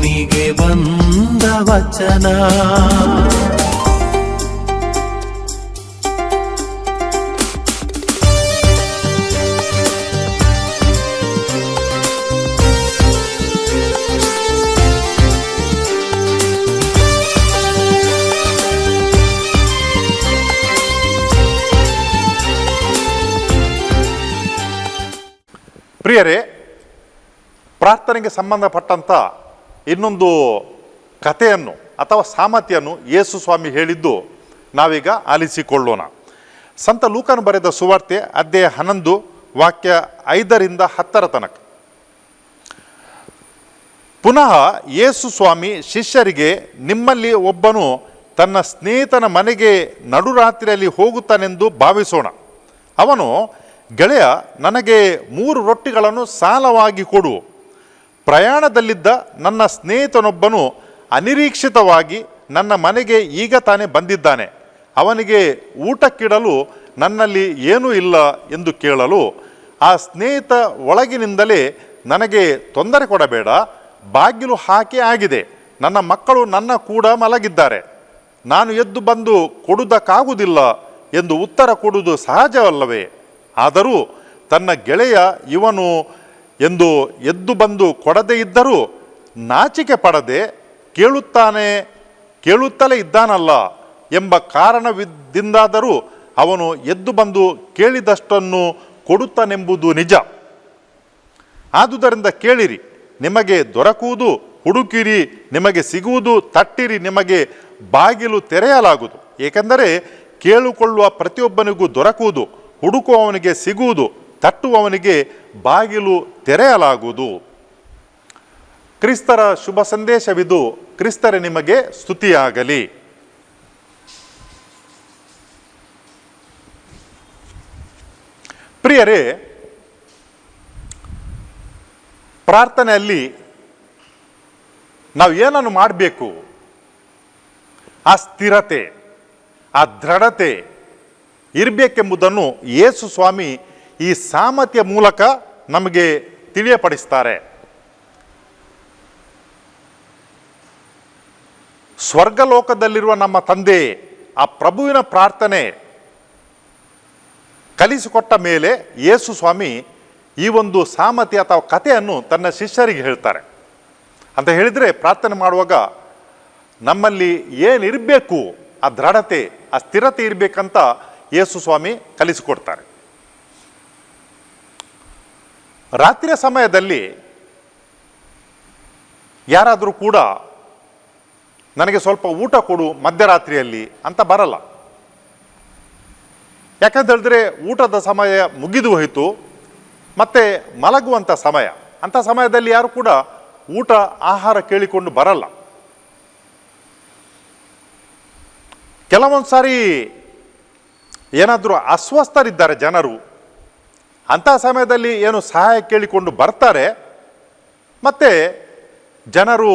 ಭೂಮಿಗೆ ಬಂದ ವಚನ ಪ್ರಿಯರೇ ಪ್ರಾರ್ಥನೆಗೆ ಸಂಬಂಧಪಟ್ಟಂಥ ಇನ್ನೊಂದು ಕಥೆಯನ್ನು ಅಥವಾ ಸಾಮರ್ಥ್ಯನ್ನು ಯೇಸು ಸ್ವಾಮಿ ಹೇಳಿದ್ದು ನಾವೀಗ ಆಲಿಸಿಕೊಳ್ಳೋಣ. ಸಂತ ಲೂಕನ್ ಬರೆದ ಸುವಾರ್ತೆ ಅಧ್ಯಾಯ ಹನ್ನೊಂದು, ವಾಕ್ಯ ಐದರಿಂದ ಹತ್ತರ ತನಕ. ಪುನಃ ಯೇಸು ಸ್ವಾಮಿ ಶಿಷ್ಯರಿಗೆ, ನಿಮ್ಮಲ್ಲಿ ಒಬ್ಬನು ತನ್ನ ಸ್ನೇಹಿತನ ಮನೆಗೆ ನಡುರಾತ್ರಿಯಲ್ಲಿ ಹೋಗುತ್ತಾನೆಂದು ಭಾವಿಸೋಣ. ಅವನು, ಗೆಳೆಯ, ನನಗೆ ಮೂರು ರೊಟ್ಟಿಗಳನ್ನು ಸಾಲವಾಗಿ ಕೊಡು. ಪ್ರಯಾಣದಲ್ಲಿದ್ದ ನನ್ನ ಸ್ನೇಹಿತನೊಬ್ಬನು ಅನಿರೀಕ್ಷಿತವಾಗಿ ನನ್ನ ಮನೆಗೆ ಈಗ ತಾನೇ ಬಂದಿದ್ದಾನೆ. ಅವನಿಗೆ ಊಟಕ್ಕಿಡಲು ನನ್ನಲ್ಲಿ ಏನೂ ಇಲ್ಲ ಎಂದು ಕೇಳಲು ಆ ಸ್ನೇಹಿತ ಒಳಗಿನಿಂದಲೇ ನನಗೆ ತೊಂದರೆ ಕೊಡಬೇಡ, ಬಾಗಿಲು ಹಾಕಿ ಆಗಿದೆ. ನನ್ನ ಮಕ್ಕಳು ನನ್ನ ಕೂಡ ಮಲಗಿದ್ದಾರೆ. ನಾನು ಎದ್ದು ಬಂದು ಕೊಡುವುದಕ್ಕಾಗುವುದಿಲ್ಲ ಎಂದು ಉತ್ತರ ಕೊಡುವುದು ಸಹಜವಲ್ಲವೇ? ಆದರೂ ತನ್ನ ಗೆಳೆಯ ಇವನು ಎಂದು ಎದ್ದು ಬಂದು ಕೊಡದೇ ಇದ್ದರೂ ನಾಚಿಕೆ ಪಡದೆ ಕೇಳುತ್ತಾನೆ, ಕೇಳುತ್ತಲೇ ಇದ್ದಾನಲ್ಲ ಎಂಬ ಕಾರಣವಿದ್ದಿಂದಾದರೂ ಅವನು ಎದ್ದು ಬಂದು ಕೇಳಿದಷ್ಟನ್ನು ಕೊಡುತ್ತಾನೆಂಬುದು ನಿಜ. ಆದುದರಿಂದ ಕೇಳಿರಿ, ನಿಮಗೆ ದೊರಕುವುದು ಹುಡುಕಿರಿ, ನಿಮಗೆ ಸಿಗುವುದು ತಟ್ಟಿರಿ, ನಿಮಗೆ ಬಾಗಿಲು ತೆರೆಯಲಾಗುವುದು. ಏಕೆಂದರೆ ಕೇಳಿಕೊಳ್ಳುವ ಪ್ರತಿಯೊಬ್ಬನಿಗೂ ದೊರಕುವುದು, ಹುಡುಕುವವನಿಗೆ ಸಿಗುವುದು ತಟ್ಟುವವನಿಗೆ ಬಾಗಿಲು ತೆರೆಯಲಾಗುವುದು. ಕ್ರಿಸ್ತರ ಶುಭ ಸಂದೇಶವಿದು, ಕ್ರಿಸ್ತರ ನಿಮಗೆ ಸ್ತುತಿಯಾಗಲಿ. ಪ್ರಿಯರೇ, ಪ್ರಾರ್ಥನೆಯಲ್ಲಿ ನಾವು ಏನನ್ನು ಮಾಡಬೇಕು? ಆ ಸ್ಥಿರತೆ, ಆ ದೃಢತೆ ಇರಬೇಕೆಂಬುದನ್ನು ಯೇಸು ಸ್ವಾಮಿ ಈ ಸಾಮರ್ಥ್ಯ ಮೂಲಕ ನಮಗೆ ತಿಳಿಯಪಡಿಸ್ತಾರೆ. ಸ್ವರ್ಗಲೋಕದಲ್ಲಿರುವ ನಮ್ಮ ತಂದೆ ಆ ಪ್ರಭುವಿನ ಪ್ರಾರ್ಥನೆ ಕಲಿಸಿಕೊಟ್ಟ ಮೇಲೆ ಯೇಸು ಸ್ವಾಮಿ ಈ ಒಂದು ಸಾಮರ್ಥ್ಯ ಅಥವಾ ಕಥೆಯನ್ನು ತನ್ನ ಶಿಷ್ಯರಿಗೆ ಹೇಳ್ತಾರೆ. ಅಂತ ಹೇಳಿದರೆ ಪ್ರಾರ್ಥನೆ ಮಾಡುವಾಗ ನಮ್ಮಲ್ಲಿ ಏನಿರಬೇಕು ಆ ದೃಢತೆ, ಆ ಸ್ಥಿರತೆ ಇರಬೇಕಂತ ಯೇಸು ಸ್ವಾಮಿ ಕಲಿಸಿಕೊಡ್ತಾರೆ. ರಾತ್ರಿಯ ಸಮಯದಲ್ಲಿ ಯಾರಾದರೂ ಕೂಡ ನನಗೆ ಸ್ವಲ್ಪ ಊಟ ಕೊಡು ಮಧ್ಯರಾತ್ರಿಯಲ್ಲಿ ಅಂತ ಬರಲ್ಲ. ಯಾಕಂತ ಹೇಳಿದ್ರೆ ಊಟದ ಸಮಯ ಮುಗಿದು ಹೋಯಿತು, ಮತ್ತೆ ಮಲಗುವಂಥ ಸಮಯ. ಅಂಥ ಸಮಯದಲ್ಲಿ ಯಾರು ಕೂಡ ಊಟ, ಆಹಾರ ಕೇಳಿಕೊಂಡು ಬರಲ್ಲ. ಕೆಲವೊಂದು ಸಾರಿ ಏನಾದರೂ ಅಸ್ವಸ್ಥರಿದ್ದಾರೆ ಜನರು ಅಂಥ ಸಮಯದಲ್ಲಿ ಏನು ಸಹಾಯ ಕೇಳಿಕೊಂಡು ಬರ್ತಾರೆ. ಮತ್ತೆ ಜನರು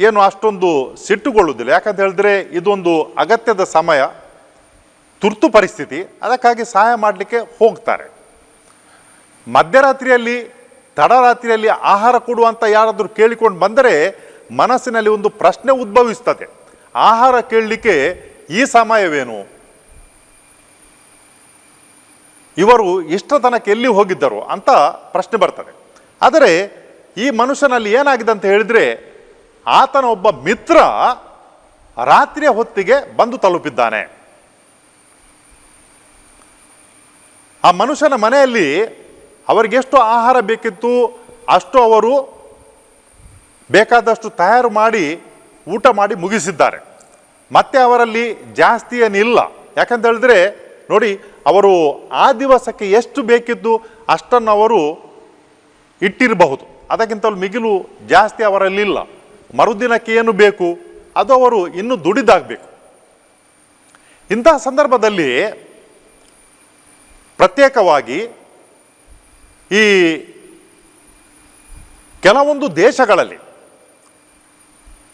ಏನು ಅಷ್ಟೊಂದು ಸಿಟ್ಟುಗೊಳ್ಳುವುದಿಲ್ಲ. ಯಾಕಂತ ಹೇಳಿದ್ರೆ ಇದೊಂದು ಅಗತ್ಯದ ಸಮಯ, ತುರ್ತು ಪರಿಸ್ಥಿತಿ. ಅದಕ್ಕಾಗಿ ಸಹಾಯ ಮಾಡಲಿಕ್ಕೆ ಹೋಗ್ತಾರೆ. ಮಧ್ಯರಾತ್ರಿಯಲ್ಲಿ, ತಡರಾತ್ರಿಯಲ್ಲಿ ಆಹಾರ ಕೊಡುವಂಥ ಯಾರಾದರೂ ಕೇಳಿಕೊಂಡು ಬಂದರೆ ಮನಸ್ಸಿನಲ್ಲಿ ಒಂದು ಪ್ರಶ್ನೆ ಉದ್ಭವಿಸ್ತದೆ. ಆಹಾರ ಕೇಳಲಿಕ್ಕೆ ಈ ಸಮಯವೇನು? ಇವರು ಇಷ್ಟರ ತನಕ ಎಲ್ಲಿ ಹೋಗಿದ್ದರು ಅಂತ ಪ್ರಶ್ನೆ ಬರ್ತದೆ. ಆದರೆ ಈ ಮನುಷ್ಯನಲ್ಲಿ ಏನಾಗಿದೆ ಅಂತ ಹೇಳಿದರೆ ಆತನ ಒಬ್ಬ ಮಿತ್ರ ರಾತ್ರಿಯ ಹೊತ್ತಿಗೆ ಬಂದು ತಲುಪಿದ್ದಾನೆ. ಆ ಮನುಷ್ಯನ ಮನೆಯಲ್ಲಿ ಅವರಿಗೆಷ್ಟು ಆಹಾರ ಬೇಕಿತ್ತು, ಅಷ್ಟು ಅವರು ಬೇಕಾದಷ್ಟು ತಯಾರು ಮಾಡಿ, ಊಟ ಮಾಡಿ ಮುಗಿಸಿದ್ದಾರೆ. ಮತ್ತೆ ಅವರಲ್ಲಿ ಜಾಸ್ತಿ ಏನಿಲ್ಲ ಯಾಕಂತ ಹೇಳಿದ್ರೆ ನೋಡಿ ಅವರು ಆ ದಿವಸಕ್ಕೆ ಎಷ್ಟು ಬೇಕಿದ್ದು ಅಷ್ಟನ್ನು ಅವರು ಇಟ್ಟಿರಬಹುದು. ಅದಕ್ಕಿಂತಲೂ ಮಿಗಿಲು ಜಾಸ್ತಿ ಅವರಲ್ಲಿಲ್ಲ. ಮರುದಿನಕ್ಕೆ ಏನು ಬೇಕು? ಅದು ಅವರು ಇನ್ನೂ ದುಡಿದಾಗಬೇಕು. ಇಂತಹ ಸಂದರ್ಭದಲ್ಲಿ ಪ್ರತ್ಯೇಕವಾಗಿ ಈ ಕೆಲವೊಂದು ದೇಶಗಳಲ್ಲಿ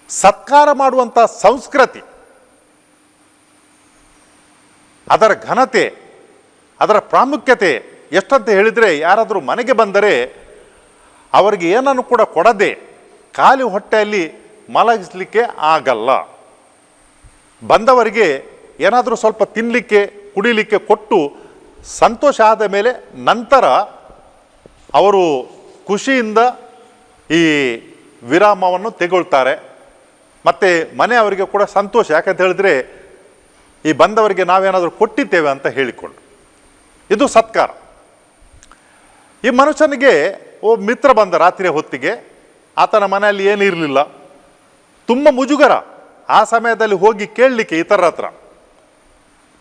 ಸತ್ಕಾರ ಮಾಡುವಂಥ ಸಂಸ್ಕೃತಿ, ಅದರ ಘನತೆ ಅದರ ಪ್ರಾಮುಖ್ಯತೆ ಎಷ್ಟಂತ ಹೇಳಿದರೆ ಯಾರಾದರೂ ಮನೆಗೆ ಬಂದರೆ ಅವರಿಗೆ ಏನನ್ನು ಕೂಡ ಕೊಡದೆ ಖಾಲಿ ಹೊಟ್ಟೆಯಲ್ಲಿ ಮಲಗಿಸಲಿಕ್ಕೆ ಆಗಲ್ಲ. ಬಂದವರಿಗೆ ಏನಾದರೂ ಸ್ವಲ್ಪ ತಿನ್ನಲಿಕ್ಕೆ ಕುಡಿಲಿಕ್ಕೆ ಕೊಟ್ಟು ಸಂತೋಷ ಆದ ಮೇಲೆ ನಂತರ ಅವರು ಖುಷಿಯಿಂದ ಈ ವಿರಾಮವನ್ನು ತೆಗೊಳ್ತಾರೆ. ಮತ್ತು ಮನೆಯವರಿಗೆ ಕೂಡ ಸಂತೋಷ. ಯಾಕಂತ ಹೇಳಿದ್ರೆ ಈ ಬಂದವರಿಗೆ ನಾವೇನಾದರೂ ಕೊಟ್ಟಿದ್ದೇವೆ ಅಂತ ಹೇಳಿಕೊಂಡು. ಇದು ಸತ್ಕಾರ. ಈ ಮನುಷ್ಯನಿಗೆ ಒಬ್ಬ ಮಿತ್ರ ಬಂದ ರಾತ್ರಿಯ ಹೊತ್ತಿಗೆ, ಆತನ ಮನೆಯಲ್ಲಿ ಏನು ಇರಲಿಲ್ಲ. ತುಂಬ ಮುಜುಗರ. ಆ ಸಮಯದಲ್ಲಿ ಹೋಗಿ ಕೇಳಲಿಕ್ಕೆ ಇತರ ಹತ್ರ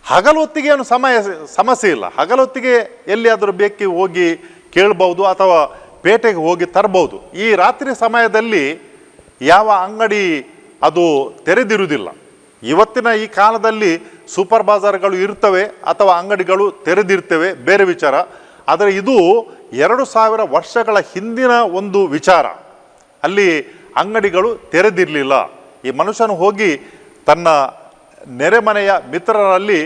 ಹಗಲು ಹೊತ್ತಿಗೆ ಏನು ಸಮಯ, ಸಮಸ್ಯೆ ಇಲ್ಲ. ಹಗಲೊತ್ತಿಗೆ ಎಲ್ಲಿಯಾದರೂ ಬೇಕಿ ಹೋಗಿ ಕೇಳ್ಬೋದು ಅಥವಾ ಪೇಟೆಗೆ ಹೋಗಿ ತರ್ಬೋದು. ಈ ರಾತ್ರಿ ಸಮಯದಲ್ಲಿ ಯಾವ ಅಂಗಡಿ ಅದು ತೆರೆದಿರುವುದಿಲ್ಲ. ಇವತ್ತಿನ ಈ ಕಾಲದಲ್ಲಿ ಸೂಪರ್ ಬಾಜಾರ್ಗಳು ಇರ್ತವೆ ಅಥವಾ ಅಂಗಡಿಗಳು ತೆರೆದಿರ್ತವೆ, ಬೇರೆ ವಿಚಾರ. ಆದರೆ ಇದು ಎರಡು ಸಾವಿರ ವರ್ಷಗಳ ಹಿಂದಿನ ಒಂದು ವಿಚಾರ. ಅಲ್ಲಿ ಅಂಗಡಿಗಳು ತೆರೆದಿರಲಿಲ್ಲ. ಈ ಮನುಷ್ಯನು ಹೋಗಿ ತನ್ನ ನೆರೆಮನೆಯ ಮಿತ್ರರಲ್ಲಿ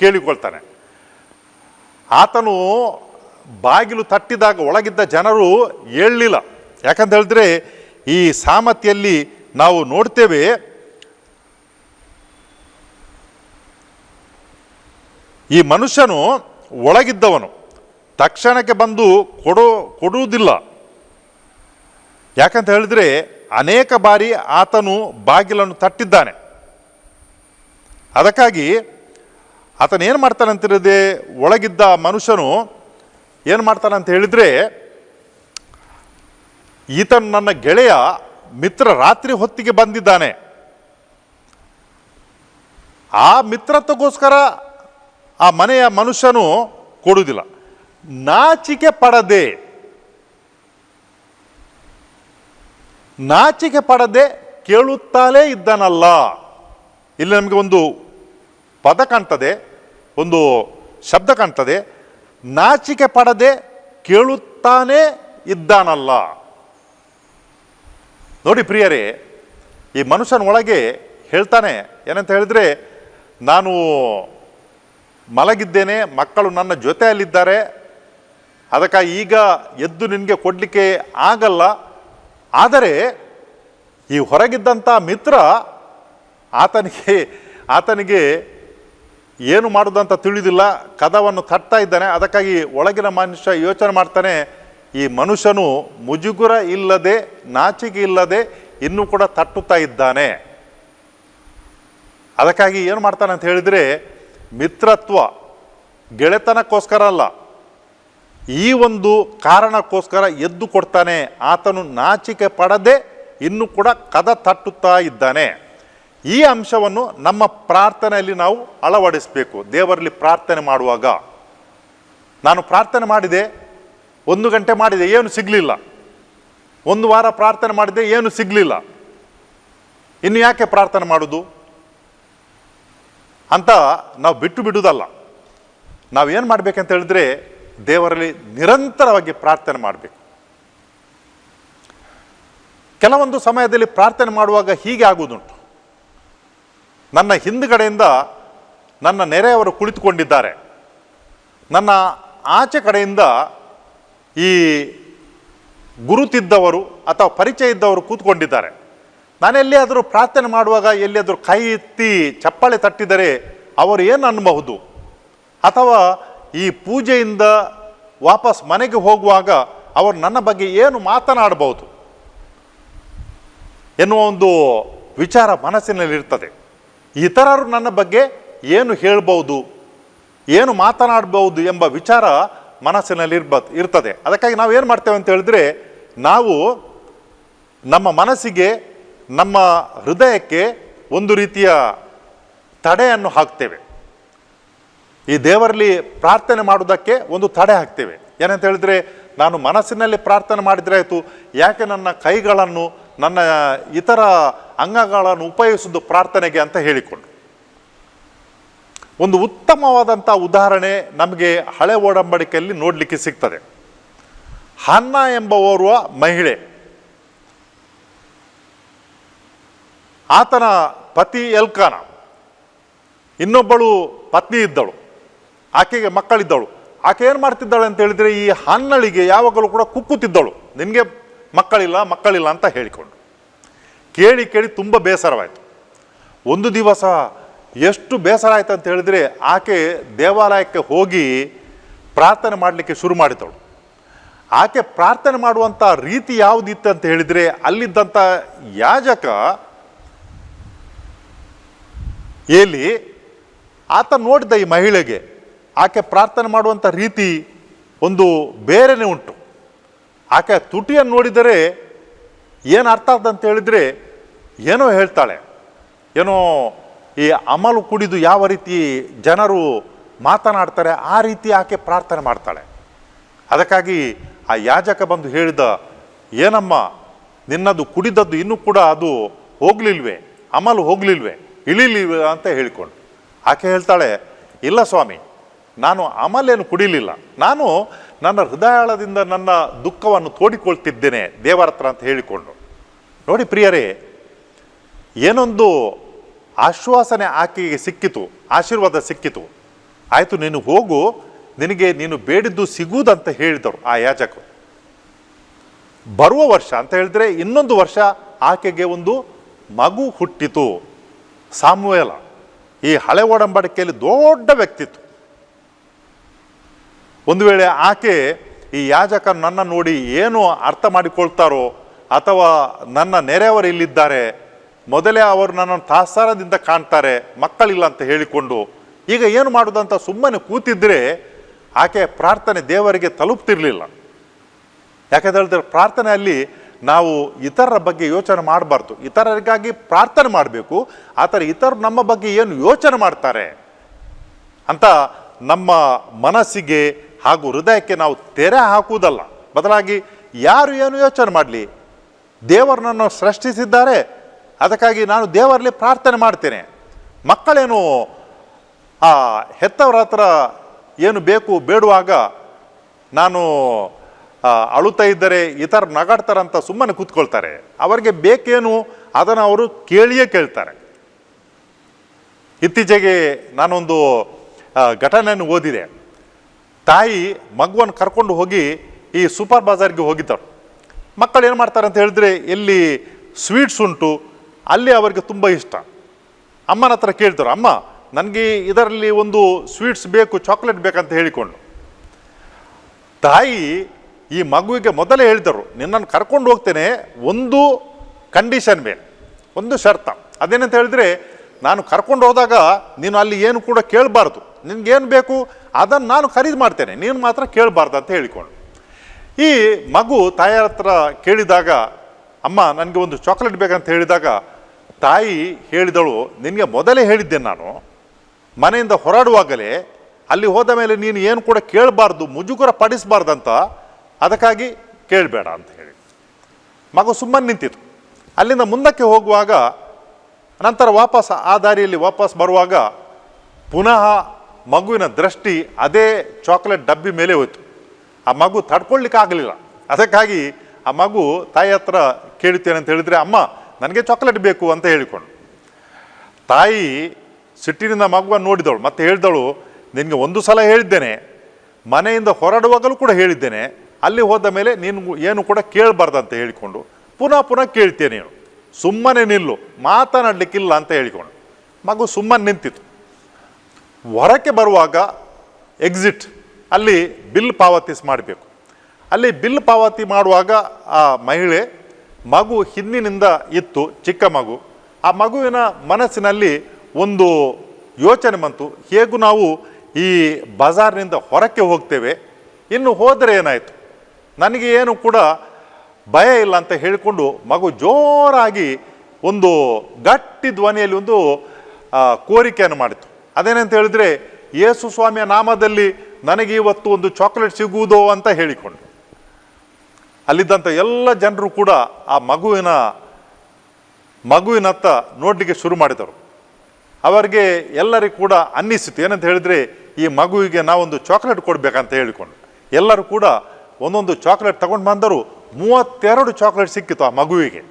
ಕೇಳಿಕೊಳ್ತಾನೆ. ಆತನು ಬಾಗಿಲು ತಟ್ಟಿದಾಗ ಒಳಗಿದ್ದ ಜನರು ಹೇಳಲಿಲ್ಲ ಯಾಕಂತ ಹೇಳಿದ್ರೆ ಈ ಸಾಮತಿಯಲ್ಲಿ ನಾವು ನೋಡ್ತೇವೆ ಈ ಮನುಷ್ಯನು ಒಳಗಿದ್ದವನು. ತಕ್ಷಣಕ್ಕೆ ಬಂದು ಕೊಡೋ, ಕೊಡುವುದಿಲ್ಲ. ಯಾಕಂತ ಹೇಳಿದ್ರೆ ಅನೇಕ ಬಾರಿ ಆತನು ಬಾಗಿಲನ್ನು ತಟ್ಟಿದ್ದಾನೆ. ಅದಕ್ಕಾಗಿ ಆತನೇನು ಏನು ಮಾಡ್ತಾನೆ ಅಂತಿರದೆ ಒಳಗಿದ್ದ ಮನುಷ್ಯನು ಏನು ಮಾಡ್ತಾನೆ ಅಂತ ಹೇಳಿದ್ರೆ ಈತನು ನನ್ನ ಗೆಳೆಯ ಮಿತ್ರ ರಾತ್ರಿ ಹೊತ್ತಿಗೆ ಬಂದಿದ್ದಾನೆ. ಆ ಮಿತ್ರತ್ವಗೋಸ್ಕರ ಆ ಮನೆಯ ಮನುಷ್ಯನು ಕೊಡುವುದಿಲ್ಲ. ನಾಚಿಕೆ ಪಡದೆ ನಾಚಿಕೆ ಪಡದೆ ಕೇಳುತ್ತಾಲೇ ಇದ್ದಾನಲ್ಲ. ಇಲ್ಲಿ ನಮಗೆ ಒಂದು ಪದ ಕಾಣ್ತದೆ, ಒಂದು ಶಬ್ದ ಕಾಣ್ತದೆ. ನಾಚಿಕೆ ಪಡದೆ ಕೇಳುತ್ತಾನೇ ಇದ್ದಾನಲ್ಲ. ನೋಡಿ ಪ್ರಿಯರೇ, ಈ ಮನುಷ್ಯನ ಒಳಗೆ ಹೇಳ್ತಾನೆ, ಏನಂತ ಹೇಳಿದ್ರೆ, ನಾನು ಮಲಗಿದ್ದೇನೆ, ಮಕ್ಕಳು ನನ್ನ ಜೊತೆಯಲ್ಲಿದ್ದಾರೆ. ಅದಕ್ಕಾಗಿ ಈಗ ಎದ್ದು ನಿನಗೆ ಕೊಡಲಿಕ್ಕೆ ಆಗಲ್ಲ. ಆದರೆ ಈ ಹೊರಗಿದ್ದಂಥ ಮಿತ್ರ ಆತನಿಗೆ ಆತನಿಗೆ ಏನು ಮಾಡುವುದಂತ ತಿಳಿದಿಲ್ಲ. ಕದವನ್ನು ತಟ್ತಾ ಇದ್ದಾನೆ. ಅದಕ್ಕಾಗಿ ಒಳಗಿನ ಮನುಷ್ಯ ಯೋಚನೆ ಮಾಡ್ತಾನೆ, ಈ ಮನುಷ್ಯನು ಮುಜುಗುರ ಇಲ್ಲದೆ, ನಾಚಿಕೆ ಇಲ್ಲದೆ ಇನ್ನೂ ಕೂಡ ತಟ್ಟುತ್ತಾ ಇದ್ದಾನೆ. ಅದಕ್ಕಾಗಿ ಏನು ಮಾಡ್ತಾನೆ ಅಂತ ಹೇಳಿದರೆ ಮಿತ್ರತ್ವ ಗೆಳೆತನಕ್ಕೋಸ್ಕರ ಅಲ್ಲ, ಈ ಒಂದು ಕಾರಣಕ್ಕೋಸ್ಕರ ಎದ್ದು ಕೊಡ್ತಾನೆ. ಆತನು ನಾಚಿಕೆ ಪಡದೆ ಇನ್ನೂ ಕೂಡ ಕದ ತಟ್ಟುತ್ತಾ ಇದ್ದಾನೆ. ಈ ಅಂಶವನ್ನು ನಮ್ಮ ಪ್ರಾರ್ಥನೆಯಲ್ಲಿ ನಾವು ಅಳವಡಿಸಬೇಕು. ದೇವರಲ್ಲಿ ಪ್ರಾರ್ಥನೆ ಮಾಡುವಾಗ. ನಾನು ಪ್ರಾರ್ಥನೆ ಮಾಡಿದೆ, ಒಂದು ಗಂಟೆ ಮಾಡಿದೆ, ಏನು ಸಿಗಲಿಲ್ಲ. ಒಂದು ವಾರ ಪ್ರಾರ್ಥನೆ ಮಾಡಿದೆ, ಏನು ಸಿಗಲಿಲ್ಲ. ಇನ್ನು ಯಾಕೆ ಪ್ರಾರ್ಥನೆ ಮಾಡೋದು? ಅಂತ ನಾವು ಬಿಟ್ಟು ಬಿಡುವುದಲ್ಲ. ನಾವೇನು ಮಾಡಬೇಕಂತ ಹೇಳಿದ್ರೆ ದೇವರಲ್ಲಿ ನಿರಂತರವಾಗಿ ಪ್ರಾರ್ಥನೆ ಮಾಡಬೇಕು. ಕೆಲವೊಂದು ಸಮಯದಲ್ಲಿ ಪ್ರಾರ್ಥನೆ ಮಾಡುವಾಗ ಹೀಗೆ ಆಗುವುದುಂಟು. ನನ್ನ ಹಿಂದುಗಡೆಯಿಂದ ನನ್ನ ನೆರೆಯವರು ಕುಳಿತುಕೊಂಡಿದ್ದಾರೆ. ನನ್ನ ಆಚೆ ಕಡೆಯಿಂದ ಈ ಗುರುತಿದ್ದವರು ಅಥವಾ ಪರಿಚಯ ಇದ್ದವರು ಕೂತ್ಕೊಂಡಿದ್ದಾರೆ. ನಾನು ಎಲ್ಲಿಯಾದರೂ ಪ್ರಾರ್ಥನೆ ಮಾಡುವಾಗ, ಎಲ್ಲಿಯಾದರೂ ಕೈ ಎತ್ತಿ ಚಪ್ಪಾಳೆ ತಟ್ಟಿದರೆ ಅವರು ಏನು ಅನ್ನಬಹುದು? ಅಥವಾ ಈ ಪೂಜೆಯಿಂದ ವಾಪಸ್ ಮನೆಗೆ ಹೋಗುವಾಗ ಅವರು ನನ್ನ ಬಗ್ಗೆ ಏನು ಮಾತನಾಡಬಹುದು? ಎನ್ನುವ ಒಂದು ವಿಚಾರ ಮನಸ್ಸಿನಲ್ಲಿರ್ತದೆ. ಇತರರು ನನ್ನ ಬಗ್ಗೆ ಏನು ಹೇಳ್ಬೋದು ಏನು ಮಾತನಾಡಬಹುದು ಎಂಬ ವಿಚಾರ ಮನಸ್ಸಿನಲ್ಲಿ ಇರ್ಬ ಇರ್ತದೆ. ಅದಕ್ಕಾಗಿ ನಾವು ಏನು ಮಾಡ್ತೇವೆ ಅಂತ ಹೇಳಿದ್ರೆ, ನಾವು ನಮ್ಮ ಮನಸ್ಸಿಗೆ ನಮ್ಮ ಹೃದಯಕ್ಕೆ ಒಂದು ರೀತಿಯ ತಡೆಯನ್ನು ಹಾಕ್ತೇವೆ. ಈ ದೇವರಲ್ಲಿ ಪ್ರಾರ್ಥನೆ ಮಾಡುವುದಕ್ಕೆ ಒಂದು ತಡೆ ಹಾಕ್ತೇವೆ. ಏನಂತ ಹೇಳಿದರೆ, ನಾನು ಮನಸ್ಸಿನಲ್ಲಿ ಪ್ರಾರ್ಥನೆ ಮಾಡಿದರೆ ಆಯಿತು, ಯಾಕೆ ನನ್ನ ಕೈಗಳನ್ನು, ನನ್ನ ಇತರ ಅಂಗಗಳನ್ನು ಉಪಯೋಗಿಸುವುದು ಪ್ರಾರ್ಥನೆಗೆ ಅಂತ ಹೇಳಿಕೊಂಡು. ಒಂದು ಉತ್ತಮವಾದಂಥ ಉದಾಹರಣೆ ನಮಗೆ ಹಳೆ ಒಡಂಬಡಿಕೆಯಲ್ಲಿ ನೋಡಲಿಕ್ಕೆ ಸಿಗ್ತದೆ. ಹನ್ನ ಎಂಬ ಓರ್ವ ಮಹಿಳೆ. ಆತನ ಪತಿ ಎಲ್ಕಾನ. ಇನ್ನೊಬ್ಬಳು ಪತ್ನಿ ಇದ್ದಳು. ಆಕೆಗೆ ಮಕ್ಕಳಿದ್ದಳು. ಆಕೆ ಏನು ಮಾಡ್ತಿದ್ದಾಳೆ ಅಂತ ಹೇಳಿದರೆ ಈ ಹನ್ನಳಿಗೆ ಯಾವಾಗಲೂ ಕೂಡ ಕುಕ್ಕುತ್ತಿದ್ದಳು. ನಿನಗೆ ಮಕ್ಕಳಿಲ್ಲ ಮಕ್ಕಳಿಲ್ಲ ಅಂತ ಹೇಳಿಕೊಂಡು. ಕೇಳಿ ಕೇಳಿ ತುಂಬ ಬೇಸರವಾಯಿತು. ಒಂದು ದಿವಸ ಎಷ್ಟು ಬೇಸರ ಆಯಿತು ಅಂತ ಹೇಳಿದರೆ ಆಕೆ ದೇವಾಲಯಕ್ಕೆ ಹೋಗಿ ಪ್ರಾರ್ಥನೆ ಮಾಡಲಿಕ್ಕೆ ಶುರು ಮಾಡಿದಳು ಆಕೆ ಪ್ರಾರ್ಥನೆ ಮಾಡುವಂಥ ರೀತಿ ಯಾವುದಿತ್ತು ಅಂತ ಹೇಳಿದರೆ ಅಲ್ಲಿದ್ದಂಥ ಯಾಜಕ ಏಲಿ, ಆತ ನೋಡಿದ ಈ ಮಹಿಳೆಗೆ ಆಕೆ ಪ್ರಾರ್ಥನೆ ಮಾಡುವಂಥ ರೀತಿ ಒಂದು ಬೇರೆನೇ ಉಂಟು. ಆಕೆ ತುಟಿಯನ್ನು ನೋಡಿದರೆ ಏನು ಅರ್ಥ ಅಂತ ಹೇಳಿದರೆ ಏನೋ ಹೇಳ್ತಾಳೆ. ಏನೋ ಈ ಅಮಲು ಕುಡಿದು ಯಾವ ರೀತಿ ಜನರು ಮಾತನಾಡ್ತಾರೆ, ಆ ರೀತಿ ಆಕೆ ಪ್ರಾರ್ಥನೆ ಮಾಡ್ತಾಳೆ. ಅದಕ್ಕಾಗಿ ಆ ಯಾಜಕ ಬಂದು ಹೇಳಿದ, ಏನಮ್ಮ, ನಿನ್ನದು ಕುಡಿದದ್ದು ಇನ್ನೂ ಕೂಡ ಅದು ಹೋಗ್ಲಿಲ್ವೇ? ಅಮಲು ಹೋಗ್ಲಿಲ್ವೇ? ಇಳಿಲಿಲ್ವೇ ಅಂತ ಹೇಳಿಕೊಂಡು. ಆಕೆ ಹೇಳ್ತಾಳೆ, ಇಲ್ಲ ಸ್ವಾಮಿ, ನಾನು ಅಮಲೇನು ಕುಡಿಲಿಲ್ಲ. ನಾನು ನನ್ನ ಹೃದಯಾಳದಿಂದ ನನ್ನ ದುಃಖವನ್ನು ತೋಡಿಕೊಳ್ತಿದ್ದೇನೆ ದೇವರ ಹತ್ರ ಅಂತ ಹೇಳಿಕೊಂಡು. ನೋಡಿ ಪ್ರಿಯರೇ, ಏನೊಂದು ಆಶ್ವಾಸನೆ ಆಕೆಗೆ ಸಿಕ್ಕಿತು, ಆಶೀರ್ವಾದ ಸಿಕ್ಕಿತು. ಆಯಿತು, ನೀನು ಹೋಗು, ನಿನಗೆ ನೀನು ಬೇಡಿದ್ದು ಸಿಗುವುದಂತ ಹೇಳಿದರು ಆ ಯಾಜಕರು. ಬರುವ ವರ್ಷ ಅಂತ ಹೇಳಿದ್ರೆ ಇನ್ನೊಂದು ವರ್ಷ ಆಕೆಗೆ ಒಂದು ಮಗು ಹುಟ್ಟಿತು. ಸಾಮುವೇಲ ಈ ಹಳೆ ಒಡಂಬಡಿಕೆಯಲ್ಲಿ ದೊಡ್ಡ ವ್ಯಕ್ತಿತ್ವ. ಒಂದು ವೇಳೆ ಆಕೆ ಈ ಯಾಜಕ ನನ್ನ ನೋಡಿ ಏನು ಅರ್ಥ ಮಾಡಿಕೊಳ್ತಾರೋ ಅಥವಾ ನನ್ನ ನೆರೆಯವರು ಇಲ್ಲಿದ್ದಾರೆ, ಮೊದಲೇ ಅವರು ನನ್ನನ್ನು ತಾತ್ಸಾರದಿಂದ ಕಾಣ್ತಾರೆ, ಮಕ್ಕಳಿಲ್ಲ ಅಂತ ಹೇಳಿಕೊಂಡು ಈಗ ಏನು ಮಾಡೋದಂತ ಸುಮ್ಮನೆ ಕೂತಿದ್ರೆ ಆಕೆ ಪ್ರಾರ್ಥನೆ ದೇವರಿಗೆ ತಲುಪ್ತಿರ್ಲಿಲ್ಲ. ಯಾಕಂತ ಹೇಳಿದ್ರೆ ಪ್ರಾರ್ಥನೆಯಲ್ಲಿ ನಾವು ಇತರರ ಬಗ್ಗೆ ಯೋಚನೆ ಮಾಡಬಾರ್ದು. ಇತರರಿಗಾಗಿ ಪ್ರಾರ್ಥನೆ ಮಾಡಬೇಕು. ಆದರೆ ಇತರರು ನಮ್ಮ ಬಗ್ಗೆ ಏನು ಯೋಚನೆ ಮಾಡ್ತಾರೆ ಅಂತ ನಮ್ಮ ಮನಸ್ಸಿಗೆ ಹಾಗೂ ಹೃದಯಕ್ಕೆ ನಾವು ತೆರೆ ಹಾಕುವುದಲ್ಲ. ಬದಲಾಗಿ ಯಾರು ಏನು ಯೋಚನೆ ಮಾಡಲಿ? ದೇವರನ್ನು ಸೃಷ್ಟಿಸಿದ್ದಾರೆ. ಅದಕ್ಕಾಗಿ ನಾನು ದೇವರಲ್ಲಿ ಪ್ರಾರ್ಥನೆ ಮಾಡ್ತೇನೆ. ಮಕ್ಕಳೇನು ಆ ಹೆತ್ತವರ ಹತ್ರ ಏನು ಬೇಕು ಬೇಡುವಾಗ ನಾನು ಆ, ಅಳುತ್ತಾ ಇದ್ದರೆ ಇತರ ನಗಾಡ್ತಾರಂತ ಸುಮ್ಮನೆ ಕೂತ್ಕೊಳ್ತಾರೆ. ಅವರಿಗೆ ಬೇಕೇನು ಅದನ್ನು ಅವರು ಕೇಳಿಯೇ ಕೇಳ್ತಾರೆ. ಇತ್ತೀಚೆಗೆ ನಾನೊಂದು ಘಟನೆಯನ್ನು ಓದಿದೆ. ತಾಯಿ ಮಗುವನ್ನು ಕರ್ಕೊಂಡು ಹೋಗಿ ಈ ಸೂಪರ್ ಬಾಜಾರ್ಗೆ ಹೋಗಿದ್ದರು ಮಕ್ಕಳು ಏನು ಮಾಡ್ತಾರೆ ಅಂತ ಹೇಳಿದ್ರೆ ಎಲ್ಲಿ ಸ್ವೀಟ್ಸ್ ಉಂಟು, ಅಲ್ಲಿ ಅವರಿಗೆ ತುಂಬ ಇಷ್ಟ. ಅಮ್ಮನ ಹತ್ರ ಕೇಳ್ತಾರೆ, ಅಮ್ಮ, ನನಗೆ ಇದರಲ್ಲಿ ಒಂದು ಸ್ವೀಟ್ಸ್ ಬೇಕು, ಚಾಕ್ಲೇಟ್ ಬೇಕಂತ ಹೇಳಿಕೊಂಡು. ತಾಯಿ ಈ ಮಗುವಿಗೆ ಮೊದಲೇ ಹೇಳಿದರು, ನಿನ್ನನ್ನು ಕರ್ಕೊಂಡು ಹೋಗ್ತೇನೆ ಒಂದು ಕಂಡೀಷನ್ ಮೇಲೆ, ಒಂದು ಶರ್ತ. ಅದೇನಂತ ಹೇಳಿದ್ರೆ, ನಾನು ಕರ್ಕೊಂಡು ಹೋದಾಗ ನೀನು ಅಲ್ಲಿ ಏನು ಕೂಡ ಕೇಳಬಾರ್ದು. ನಿನಗೇನು ಬೇಕು, ಅದನ್ನು ನಾನು ಖರೀದಿ ಮಾಡ್ತೇನೆ, ನೀನು ಮಾತ್ರ ಕೇಳಬಾರ್ದು ಅಂತ ಹೇಳಿಕೊಂಡು. ಈ ಮಗು ತಾಯಿಯ ಹತ್ರ ಕೇಳಿದಾಗ, ಅಮ್ಮ, ನನಗೆ ಒಂದು ಚಾಕ್ಲೇಟ್ ಬೇಕಂತ ಹೇಳಿದಾಗ, ತಾಯಿ ಹೇಳಿದಳು, ನಿನಗೆ ಮೊದಲೇ ಹೇಳಿದ್ದೆ ನಾನು, ಮನೆಯಿಂದ ಹೊರಡುವಾಗಲೇ ಅಲ್ಲಿ ಹೋದ ಮೇಲೆ ನೀನು ಏನು ಕೂಡ ಕೇಳಬಾರ್ದು, ಮುಜುಗರ ಪಡಿಸಬಾರ್ದಂತ ಅದಕ್ಕಾಗಿ ಕೇಳಬೇಡ ಅಂತ ಹೇಳಿ. ಮಗು ಸುಮ್ಮನೆ ನಿಂತಿತು ಅಲ್ಲಿಂದ ಮುಂದಕ್ಕೆ ಹೋಗುವಾಗ ನಂತರ ವಾಪಸ್ ಆ ದಾರಿಯಲ್ಲಿ ವಾಪಸ್ ಬರುವಾಗ ಪುನಃ ಮಗುವಿನ ದೃಷ್ಟಿ ಅದೇ ಚಾಕ್ಲೇಟ್ ಡಬ್ಬಿ ಮೇಲೆ ಹೋಯಿತು. ಆ ಮಗು ತಡ್ಕೊಳ್ಲಿಕ್ಕೆ ಆಗಲಿಲ್ಲ. ಅದಕ್ಕಾಗಿ ಆ ಮಗು ತಾಯಿ ಹತ್ರ ಕೇಳುತ್ತೇನೆ ಅಂತ ಹೇಳಿದರೆ, ಅಮ್ಮ, ನನಗೆ ಚಾಕ್ಲೇಟ್ ಬೇಕು ಅಂತ ಹೇಳಿಕೊಂಡು. ತಾಯಿ ಸಿಟ್ಟಿನಿಂದ ಮಗುವನ್ನು ನೋಡಿದಳು. ಮತ್ತೆ ಹೇಳಿದಳು, ನಿನಗೆ ಒಂದು ಸಲ ಹೇಳಿದ್ದೇನೆ. ಮನೆಯಿಂದ ಹೊರಡುವಾಗಲೂ ಕೂಡ ಹೇಳಿದ್ದೇನೆ. ಅಲ್ಲಿ ಹೋದ ಮೇಲೆ ನೀನು ಏನು ಕೂಡ ಕೇಳಬಾರ್ದಂತ ಹೇಳಿಕೊಂಡು ಪುನಃ ಪುನಃ ಕೇಳ್ತೀಯ ನೀನು. ಸುಮ್ಮನೆ ನಿಲ್ಲು, ಮಾತನಾಡಲಿಕ್ಕಿಲ್ಲ ಅಂತ ಹೇಳಿಕೊಂಡು. ಮಗು ಸುಮ್ಮನೆ ನಿಂತಿತ್ತು. ಹೊರಕ್ಕೆ ಬರುವಾಗ ಎಕ್ಸಿಟ್ ಅಲ್ಲಿ ಬಿಲ್ ಪಾವತಿಸ್ ಮಾಡಬೇಕು. ಅಲ್ಲಿ ಬಿಲ್ ಪಾವತಿ ಮಾಡುವಾಗ ಆ ಮಹಿಳೆ, ಮಗು ಹಿಂದಿನಿಂದ ಇತ್ತು, ಚಿಕ್ಕ ಮಗು. ಆ ಮಗುವಿನ ಮನಸ್ಸಿನಲ್ಲಿ ಒಂದು ಯೋಚನೆ ಬಂತು. ಹೇಗೂ ನಾವು ಈ ಬಜಾರ್ನಿಂದ ಹೊರಕ್ಕೆ ಹೋಗ್ತೇವೆ. ಇನ್ನು ಹೋದರೆ ಏನಾಯಿತು? ನನಗೆ ಏನು ಕೂಡ ಭಯ ಇಲ್ಲ ಅಂತ ಹೇಳಿಕೊಂಡು ಮಗು ಜೋರಾಗಿ ಒಂದು ಗಟ್ಟಿ ಧ್ವನಿಯಲ್ಲಿ ಒಂದು ಕೋರಿಕೆಯನ್ನು ಮಾಡಿತು. ಅದೇನಂತ ಹೇಳಿದ್ರೆ, ಯೇಸು ಸ್ವಾಮಿಯ ನಾಮದಲ್ಲಿ ನನಗೆ ಇವತ್ತು ಒಂದು ಚಾಕ್ಲೇಟ್ ಸಿಗುವುದೋ ಅಂತ ಹೇಳಿಕೊಂಡು. ಅಲ್ಲಿದ್ದಂಥ ಎಲ್ಲ ಜನರು ಕೂಡ ಆ ಮಗುವಿನ, ಮಗುವಿನತ್ತ ನೋಡಲಿಕ್ಕೆ ಶುರು ಮಾಡಿದರು. ಅವರಿಗೆ ಎಲ್ಲರಿಗೂ ಕೂಡ ಅನ್ನಿಸಿತು. ಏನಂತ ಹೇಳಿದರೆ, ಈ ಮಗುವಿಗೆ ನಾವೊಂದು ಚಾಕ್ಲೇಟ್ ಕೊಡಬೇಕಂತ ಹೇಳಿಕೊಂಡು. ಎಲ್ಲರೂ ಕೂಡ ಒಂದೊಂದು ಚಾಕ್ಲೇಟ್ ತಗೊಂಡು ಬಂದರು. ಮೂವತ್ತೆರಡು ಚಾಕ್ಲೇಟ್ ಸಿಕ್ಕಿತು ಆ ಮಗುವಿಗೆ.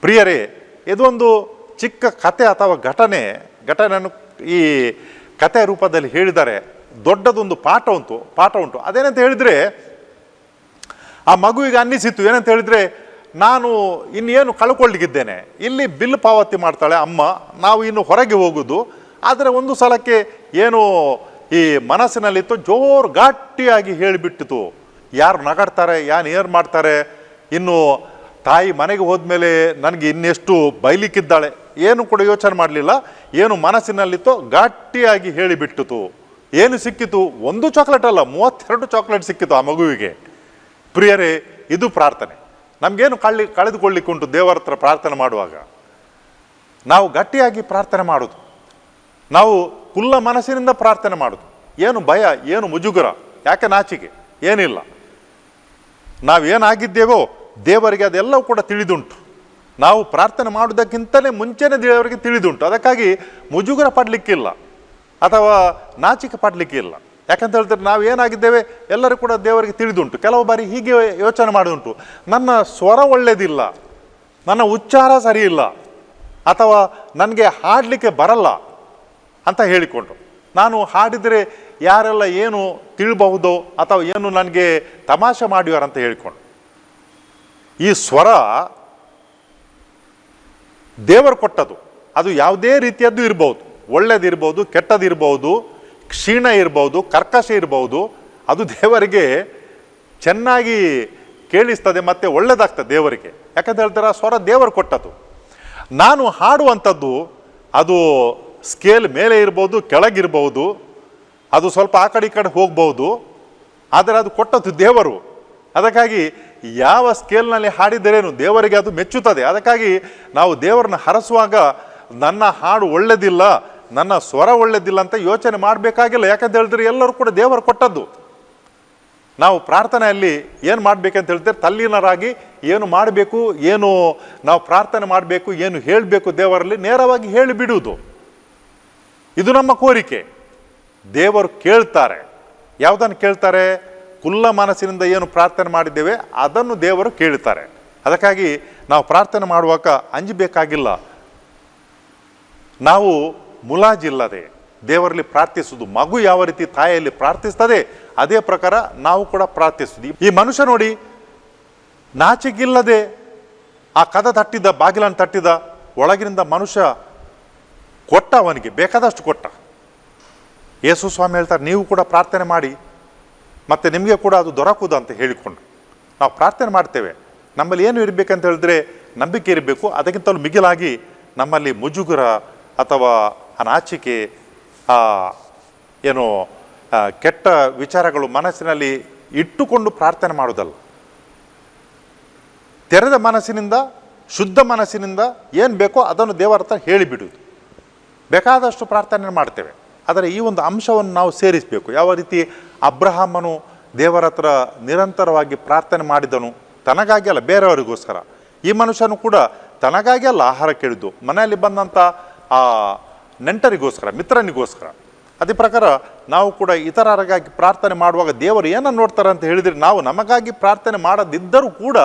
ಪ್ರಿಯರೇ, ಇದೊಂದು ಚಿಕ್ಕ ಕತೆ ಅಥವಾ ಘಟನೆ. ಘಟನೆಯನ್ನು ಈ ಕತೆ ರೂಪದಲ್ಲಿ ಹೇಳಿದರೆ ದೊಡ್ಡದೊಂದು ಪಾಠ ಉಂಟು ಪಾಠ ಉಂಟು. ಅದೇನಂತ ಹೇಳಿದರೆ, ಆ ಮಗುವಿಗೆ ಅನ್ನಿಸಿತ್ತು. ಏನಂತ ಹೇಳಿದರೆ, ನಾನು ಇನ್ನೇನು ಕಳ್ಕೊಳ್ಳಿಕ್ಕಿದ್ದೇನೆ. ಇಲ್ಲಿ ಬಿಲ್ ಪಾವತಿ ಮಾಡ್ತಾಳೆ ಅಮ್ಮ. ನಾವು ಇನ್ನು ಹೊರಗೆ ಹೋಗೋದು. ಆದರೆ ಒಂದು ಸಲಕ್ಕೆ ಏನು ಈ ಮನಸ್ಸಿನಲ್ಲಿತ್ತು ಜೋರು ಗಟ್ಟಿಯಾಗಿ ಹೇಳಿಬಿಟ್ಟಿತು. ಯಾರು ನಗಾಡ್ತಾರೆ ಯಾರು ಏನು ಮಾಡ್ತಾರೆ, ಇನ್ನು ತಾಯಿ ಮನೆಗೆ ಹೋದ್ಮೇಲೆ ನನಗೆ ಇನ್ನೆಷ್ಟು ಬೈಲಿಕ್ಕಿದ್ದಾಳೆ, ಏನು ಕೂಡ ಯೋಚನೆ ಮಾಡಲಿಲ್ಲ, ಏನು ಮನಸ್ಸಿನಲ್ಲಿತ್ತೋ ಗಟ್ಟಿಯಾಗಿ ಹೇಳಿಬಿಟ್ಟಿತು. ಏನು ಸಿಕ್ಕಿತು? ಒಂದು ಚಾಕ್ಲೇಟ್ ಅಲ್ಲ, ಮೂವತ್ತೆರಡು ಚಾಕ್ಲೇಟ್ ಸಿಕ್ಕಿತು ಆ ಮಗುವಿಗೆ. ಪ್ರಿಯರೇ, ಇದು ಪ್ರಾರ್ಥನೆ. ನಮಗೇನು ಕಳ್ಳಿ ಕಳೆದುಕೊಳ್ಳಿಕ್ಕುಂಟು ದೇವರ ಹತ್ರ ಪ್ರಾರ್ಥನೆ ಮಾಡುವಾಗ? ನಾವು ಗಟ್ಟಿಯಾಗಿ ಪ್ರಾರ್ಥನೆ ಮಾಡೋದು. ನಾವು ಕುಲ್ಲ ಮನಸ್ಸಿನಿಂದ ಪ್ರಾರ್ಥನೆ ಮಾಡೋದು. ಏನು ಭಯ, ಏನು ಮುಜುಗರ, ಯಾಕೆ ನಾಚಿಕೆ? ಏನಿಲ್ಲ. ನಾವೇನಾಗಿದ್ದೇವೋ ದೇವರಿಗೆ ಅದೆಲ್ಲವೂ ಕೂಡ ತಿಳಿದುಂಟು. ನಾವು ಪ್ರಾರ್ಥನೆ ಮಾಡುವುದಕ್ಕಿಂತಲೇ ಮುಂಚೆನೇ ದೇವರಿಗೆ ತಿಳಿದುಂಟು. ಅದಕ್ಕಾಗಿ ಮುಜುಗರ ಪಡಲಿಕ್ಕಿಲ್ಲ ಅಥವಾ ನಾಚಿಕೆ ಪಡಲಿಕ್ಕಿಲ್ಲ. ಯಾಕಂತ ಹೇಳಿದ್ರೆ ನಾವು ಏನಾಗಿದ್ದೇವೆ ಎಲ್ಲರೂ ಕೂಡ ದೇವರಿಗೆ ತಿಳಿದುಂಟು. ಕೆಲವು ಬಾರಿ ಹೀಗೆ ಯೋಚನೆ ಮಾಡುವುಂಟು ನನ್ನ ಸ್ವರ ಒಳ್ಳೆಯದಿಲ್ಲ ನನ್ನ ಉಚ್ಚಾರ ಸರಿಯಿಲ್ಲ ಅಥವಾ ನನಗೆ ಹಾಡಲಿಕ್ಕೆ ಬರಲ್ಲ ಅಂತ ಹೇಳಿಕೊಂಡು. ನಾನು ಹಾಡಿದರೆ ಯಾರೆಲ್ಲ ಏನು ತಿಳಬಹುದೋ ಅಥವಾ ಏನು ನನಗೆ ತಮಾಷೆ ಮಾಡಿವಾರಂತ ಹೇಳಿಕೊಂಡು. ಈ ಸ್ವರ ದೇವರು ಕೊಟ್ಟದು ಅದು ಯಾವುದೇ ರೀತಿಯದ್ದು ಇರ್ಬೋದು. ಒಳ್ಳೇದಿರ್ಬೋದು ಕೆಟ್ಟದಿರ್ಬೋದು ಕ್ಷೀಣ ಇರ್ಬೋದು, ಕರ್ಕಶ ಇರ್ಬೋದು, ಅದು ದೇವರಿಗೆ ಚೆನ್ನಾಗಿ ಕೇಳಿಸ್ತದೆ ಮತ್ತು ಒಳ್ಳೇದಾಗ್ತದೆ ದೇವರಿಗೆ. ಯಾಕಂತ ಹೇಳ್ತಾರೆ? ಆ ಸ್ವರ ದೇವರು ಕೊಟ್ಟದ್ದು. ನಾನು ಹಾಡುವಂಥದ್ದು ಅದು ಸ್ಕೇಲ್ ಮೇಲೆ ಇರ್ಬೋದು, ಕೆಳಗಿರ್ಬೋದು, ಅದು ಸ್ವಲ್ಪ ಆ ಕಡೆ ಈ ಕಡೆ ಹೋಗ್ಬೋದು, ಆದರೆ ಅದು ಕೊಟ್ಟದ್ದು ದೇವರು. ಅದಕ್ಕಾಗಿ ಯಾವ ಸ್ಕೇಲ್ನಲ್ಲಿ ಹಾಡಿದರೇನು ದೇವರಿಗೆ ಅದು ಮೆಚ್ಚುತ್ತದೆ. ಅದಕ್ಕಾಗಿ ನಾವು ದೇವರನ್ನ ಹರಸುವಾಗ ನನ್ನ ಹಾಡು ಒಳ್ಳೆದಿಲ್ಲ, ನನ್ನ ಸ್ವರ ಒಳ್ಳೆದಿಲ್ಲ ಅಂತ ಯೋಚನೆ ಮಾಡಬೇಕಾಗಿಲ್ಲ. ಯಾಕಂತ ಹೇಳಿದ್ರೆ ಎಲ್ಲರೂ ಕೂಡ ದೇವರು ಕೊಟ್ಟದ್ದು. ನಾವು ಪ್ರಾರ್ಥನೆಯಲ್ಲಿ ಏನು ಮಾಡಬೇಕಂತ ಹೇಳ್ತಾರೆ ತಲ್ಲೀನರಾಗಿ ಏನು ಮಾಡಬೇಕು, ಏನು ನಾವು ಪ್ರಾರ್ಥನೆ ಮಾಡಬೇಕು, ಏನು ಹೇಳಬೇಕು ದೇವರಲ್ಲಿ ನೇರವಾಗಿ ಹೇಳಿಬಿಡುವುದು. ಇದು ನಮ್ಮ ಕೋರಿಕೆ. ದೇವರು ಕೇಳ್ತಾರೆ. ಯಾವುದನ್ನು ಕೇಳ್ತಾರೆ? ಕುಲ್ಲ ಮನಸ್ಸಿನಿಂದ ಏನು ಪ್ರಾರ್ಥನೆ ಮಾಡಿದ್ದೇವೆ, ಅದನ್ನು ದೇವರು ಕೇಳ್ತಾರೆ. ಅದಕ್ಕಾಗಿ ನಾವು ಪ್ರಾರ್ಥನೆ ಮಾಡುವಾಗ ಅಂಜಬೇಕಾಗಿಲ್ಲ ನಾವು ಮುಲಾಜಿಲ್ಲದೆ ದೇವರಲ್ಲಿ ಪ್ರಾರ್ಥಿಸುವುದು, ಮಗು ಯಾವ ರೀತಿ ತಾಯಿಯಲ್ಲಿ ಪ್ರಾರ್ಥಿಸ್ತದೆ, ಅದೇ ಪ್ರಕಾರ ನಾವು ಕೂಡ ಪ್ರಾರ್ಥಿಸಿದ್ವಿ ಈ ಮನುಷ್ಯ ನೋಡಿ ನಾಚಿಗಿಲ್ಲದೆ ಆ ಕದ ತಟ್ಟಿದ, ಬಾಗಿಲನ್ನು ತಟ್ಟಿದ ಒಳಗಿನಿಂದ ಮನುಷ್ಯ ಕೊಟ್ಟ ಅವನಿಗೆ, ಬೇಕಾದಷ್ಟು ಕೊಟ್ಟ. ಯೇಸು ಸ್ವಾಮಿ ಹೇಳ್ತಾರೆ, ನೀವು ಕೂಡ ಪ್ರಾರ್ಥನೆ ಮಾಡಿ, ಮತ್ತು ನಿಮಗೆ ಕೂಡ ಅದು ದೊರಕುದು ಅಂತ ಹೇಳಿಕೊಂಡು. ನಾವು ಪ್ರಾರ್ಥನೆ ಮಾಡ್ತೇವೆ. ನಮ್ಮಲ್ಲಿ ಏನು ಇರಬೇಕಂತ ಹೇಳಿದ್ರೆ, ನಂಬಿಕೆ ಇರಬೇಕು. ಅದಕ್ಕಿಂತಲೂ ಮಿಗಿಲಾಗಿ ನಮ್ಮಲ್ಲಿ ಮುಜುಗುರ ಅಥವಾ ಅನಾಚಿಕೆ ಏನು ಕೆಟ್ಟ ವಿಚಾರಗಳು ಮನಸ್ಸಿನಲ್ಲಿ ಇಟ್ಟುಕೊಂಡು ಪ್ರಾರ್ಥನೆ ಮಾಡೋದಲ್ಲ ತೆರೆದ ಮನಸ್ಸಿನಿಂದ, ಶುದ್ಧ ಮನಸ್ಸಿನಿಂದ ಏನು ಬೇಕೋ ಅದನ್ನು ದೇವರ ಹತ್ರ ಹೇಳಿಬಿಡುವುದು. ಬೇಕಾದಷ್ಟು ಪ್ರಾರ್ಥನೆ ಮಾಡ್ತೇವೆ. ಆದರೆ ಈ ಒಂದು ಅಂಶವನ್ನು ನಾವು ಸೇರಿಸಬೇಕು. ಯಾವ ರೀತಿ ಅಬ್ರಹಾಮನು ದೇವರ ಹತ್ರ ನಿರಂತರವಾಗಿ ಪ್ರಾರ್ಥನೆ ಮಾಡಿದನು, ತನಗಾಗಿ ಅಲ್ಲ, ಬೇರೆಯವರಿಗೋಸ್ಕರ. ಈ ಮನುಷ್ಯನು ಕೂಡ ತನಗಾಗಿ ಅಲ್ಲ ಆಹಾರ ಕೇಳಿದ್ದು. ಮನೆಯಲ್ಲಿ ಬಂದಂಥ ಆ ನೆಂಟರಿಗೋಸ್ಕರ, ಮಿತ್ರನಿಗೋಸ್ಕರ. ಅದೇ ಪ್ರಕಾರ ನಾವು ಕೂಡ ಇತರರಿಗಾಗಿ ಪ್ರಾರ್ಥನೆ ಮಾಡುವಾಗ ದೇವರು ಏನನ್ನು ನೋಡ್ತಾರೆ ಅಂತ ಹೇಳಿದರೆ ನಾವು ನಮಗಾಗಿ ಪ್ರಾರ್ಥನೆ ಮಾಡದಿದ್ದರೂ ಕೂಡ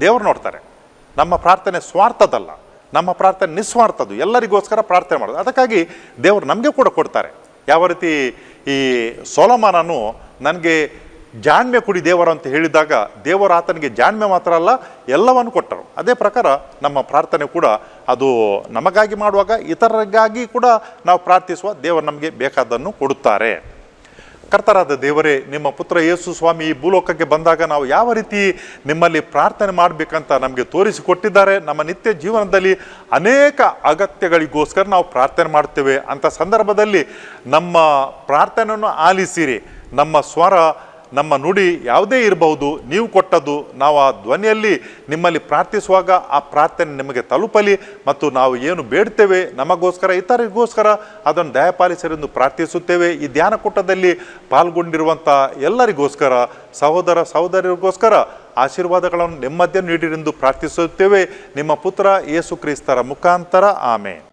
ದೇವರು ನೋಡ್ತಾರೆ. ನಮ್ಮ ಪ್ರಾರ್ಥನೆ ಸ್ವಾರ್ಥದಲ್ಲ. ನಮ್ಮ ಪ್ರಾರ್ಥನೆ ನಿಸ್ವಾರ್ಥದ್ದು, ಎಲ್ಲರಿಗೋಸ್ಕರ ಪ್ರಾರ್ಥನೆ ಮಾಡೋದು. ಅದಕ್ಕಾಗಿ ದೇವರು ನಮಗೆ ಕೂಡ ಕೊಡ್ತಾರೆ. ಯಾವ ರೀತಿ ಈ ಸೋಲಮಾನನು ನನಗೆ ಜಾಣ್ಮೆ ಕೊಡಿ ದೇವರು ಅಂತ ಹೇಳಿದಾಗ ದೇವರು ಆತನಿಗೆ ಜಾಣ್ಮೆ ಮಾತ್ರ ಅಲ್ಲ, ಎಲ್ಲವನ್ನು ಕೊಟ್ಟರು. ಅದೇ ಪ್ರಕಾರ ನಮ್ಮ ಪ್ರಾರ್ಥನೆ ಕೂಡ ಅದು ನಮಗಾಗಿ ಮಾಡುವಾಗ, ಇತರರಿಗಾಗಿ ಕೂಡ ನಾವು ಪ್ರಾರ್ಥಿಸುವ ದೇವರು ನಮಗೆ ಬೇಕಾದ್ದನ್ನು ಕೊಡುತ್ತಾರೆ. ಕರ್ತರಾದ ದೇವರೇ, ನಿಮ್ಮ ಪುತ್ರ ಯೇಸು ಸ್ವಾಮಿ ಈ ಭೂಲೋಕಕ್ಕೆ ಬಂದಾಗ ನಾವು ಯಾವ ರೀತಿ ನಿಮ್ಮಲ್ಲಿ ಪ್ರಾರ್ಥನೆ ಮಾಡಬೇಕಂತ ನಮಗೆ ತೋರಿಸಿಕೊಟ್ಟಿದ್ದಾರೆ. ನಮ್ಮ ನಿತ್ಯ ಜೀವನದಲ್ಲಿ ಅನೇಕ ಅಗತ್ಯಗಳಿಗೋಸ್ಕರ ನಾವು ಪ್ರಾರ್ಥನೆ ಮಾಡ್ತೇವೆ. ಅಂಥ ಸಂದರ್ಭದಲ್ಲಿ ನಮ್ಮ ಪ್ರಾರ್ಥನೆಯನ್ನು ಆಲಿಸಿರಿ. ನಮ್ಮ ಸ್ವರ ನಮ್ಮ ನುಡಿ ಯಾವುದೇ ಇರಬಹುದು, ನೀವು ಕೊಟ್ಟದ್ದು ನಾವು ಆ ಧ್ವನಿಯಲ್ಲಿ ನಿಮ್ಮಲ್ಲಿ ಪ್ರಾರ್ಥಿಸುವಾಗ ಆ ಪ್ರಾರ್ಥನೆ ನಿಮಗೆ ತಲುಪಲಿ ಮತ್ತು ನಾವು ಏನು ಬೇಡ್ತೇವೆ ನಮಗೋಸ್ಕರ, ಇತರರಿಗೋಸ್ಕರ ಅದನ್ನು ದಯಪಾಲಿಸರೆಂದು ಪ್ರಾರ್ಥಿಸುತ್ತೇವೆ. ಈ ಧ್ಯಾನ ಕೂಟದಲ್ಲಿ ಪಾಲ್ಗೊಂಡಿರುವಂಥ ಎಲ್ಲರಿಗೋಸ್ಕರ, ಸಹೋದರ ಸಹೋದರಿಗೋಸ್ಕರ ಆಶೀರ್ವಾದಗಳನ್ನು ನೆಮ್ಮದಿಯನ್ನು ನೀಡಿರೆಂದು ಪ್ರಾರ್ಥಿಸುತ್ತೇವೆ. ನಿಮ್ಮ ಪುತ್ರ ಯೇಸು ಕ್ರಿಸ್ತರ ಮುಖಾಂತರ, ಆಮೇನ್.